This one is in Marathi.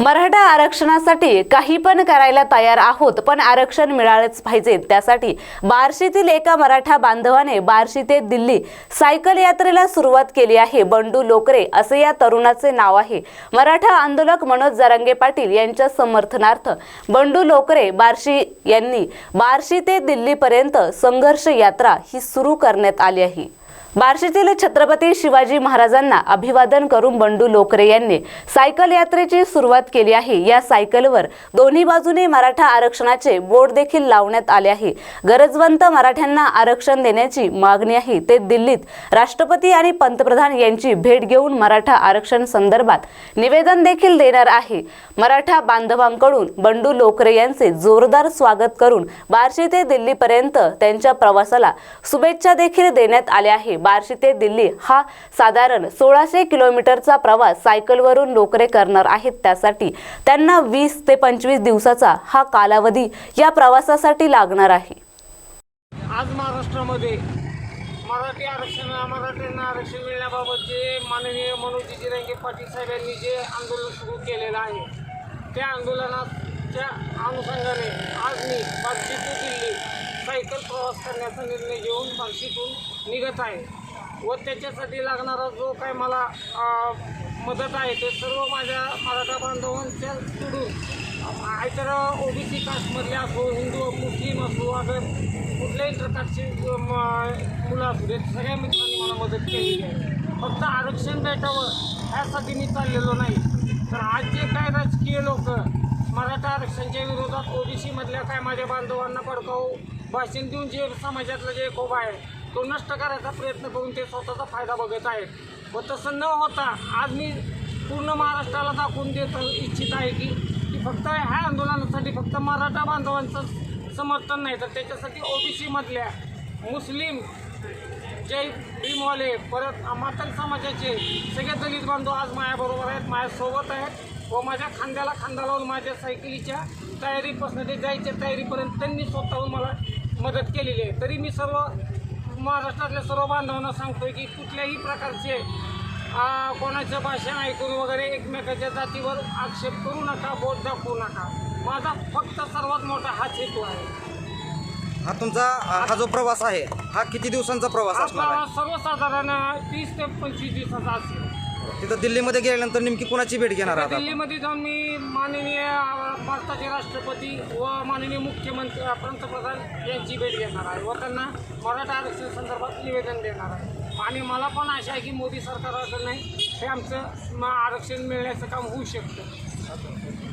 मराठा आरक्षणासाठी काही पण करायला तयार आहोत पण आरक्षण मिळालंच पाहिजे. त्यासाठी बार्शीतील एका मराठा बांधवाने बार्शी ते दिल्ली सायकल यात्रेला सुरुवात केली आहे. बंडू लोकरे असे या तरुणाचे नाव आहे. मराठा आंदोलक मनोज जरांगे पाटील यांच्या समर्थनार्थ बंडू लोकरे बार्शी यांनी बार्शी ते दिल्लीपर्यंत संघर्ष यात्रा ही सुरू करण्यात आली आहे. बार्शीतील छत्रपती शिवाजी महाराजांना अभिवादन करून बंडू लोकरे यांनी सायकल यात्रेची सुरुवात केली आहे. या सायकलवर दोन्ही बाजूने मराठा आरक्षणाचे बोर्ड देखील लावण्यात आले आहे. गरजवंत मराठ्यांना आरक्षण देण्याची मागणी आहे. ते दिल्लीत राष्ट्रपती आणि पंतप्रधान यांची भेट घेऊन मराठा आरक्षण संदर्भात निवेदन देखील देणार आहे. मराठा बांधवांकडून बंडू लोकरे यांचे जोरदार स्वागत करून बार्शी ते दिल्लीपर्यंत त्यांच्या प्रवासाला शुभेच्छा देखील देण्यात आल्या आहे. बार्शी ते दिल्ली हा साधारण सोळाशे किलोमीटरचा प्रवास सायकलवरून लोकरे करणार आहेत. त्यासाठी त्यांना वीस ते पंचवीस दिवसाचा हा कालावधी या प्रवासासाठी लागणार आहे. आज महाराष्ट्रामध्ये मराठी आरक्षण मराठ्यांना आरक्षण मिळण्याबाबत जे माननीय मनोजी रंगे पाटील साहेब यांनी जे आंदोलन सुरू केलेलं आहे त्या आंदोलनाच्या अनुषंगाने आज मी बार्शी टू दिल्ली सायकल प्रवास करण्याचा निर्णय घेऊन बार्शीतून निघत आहे व त्याच्यासाठी लागणारा जो काय मला मदत आहे ते सर्व माझ्या मराठा बांधवांच्या सोडून आयतर सी कास्टमधले असो हिंदू मुस्लिम असो अगर कुठल्याही प्रकारचे मुलं असू देत सगळ्या मित्रांनी मला मदत केलेली आहे. फक्त आरक्षण भेटावं ह्यासाठी मी चाललेलो नाही. तर आज जे काय राजकीय लोक मराठा आरक्षणच्या विरोधात ओबीसीमधल्या काय माझ्या बांधवांना भडकावू भाषण देऊन जे समाजातलं जे कोबा आहे तो नष्ट करायचा प्रयत्न करून ते स्वतःचा फायदा बघत आहेत. व तसं न होता आज मी पूर्ण महाराष्ट्राला दाखवून देत इच्छित आहे की की फक्त ह्या आंदोलनासाठी फक्त मराठा बांधवांचं समर्थन नाही तर त्याच्यासाठी ओबीसीमधल्या मुस्लिम जय भीमवाले परत मातंग समाजाचे सगळे दलित बांधव आज माझ्याबरोबर आहेत माझ्यासोबत आहेत व माझ्या खांद्याला खांदा लावून माझ्या सायकलीच्या तयारीपासून ते जायच्या तयारीपर्यंत त्यांनी स्वतःहून मला मदत केलेली आहे. तरी मी सर्व महाराष्ट्रातल्या सर्व बांधवांना सांगतोय की कुठल्याही प्रकारचे कोणाचं भाषण ऐकून वगैरे एकमेकाच्या जातीवर आक्षेप करू नका बोट दाखवू नका. माझा फक्त सर्वात मोठा हाच हेतू आहे. हा तुमचा हा जो प्रवास आहे हा किती दिवसांचा प्रवास हा असणार आहे? प्रवास सर्वसाधारण तीस ते पंचवीस दिवसाचा असेल. तिथं दिल्लीमध्ये गेल्यानंतर नेमकी कुणाची भेट घेणार आहात आपण? दिल्लीमध्ये जाऊन मी माननीय अ, भारताचे राष्ट्रपती व माननीय मुख्यमंत्री अ, पंतप्रधान यांची भेट घेणार आहे व त्यांना मराठा आरक्षण संदर्भात निवेदन देणार आहे आणि मला पण आशा आहे की मोदी सरकारकडे नाही हे आमचं म- आरक्षण मिळण्याचं काम होऊ शकतं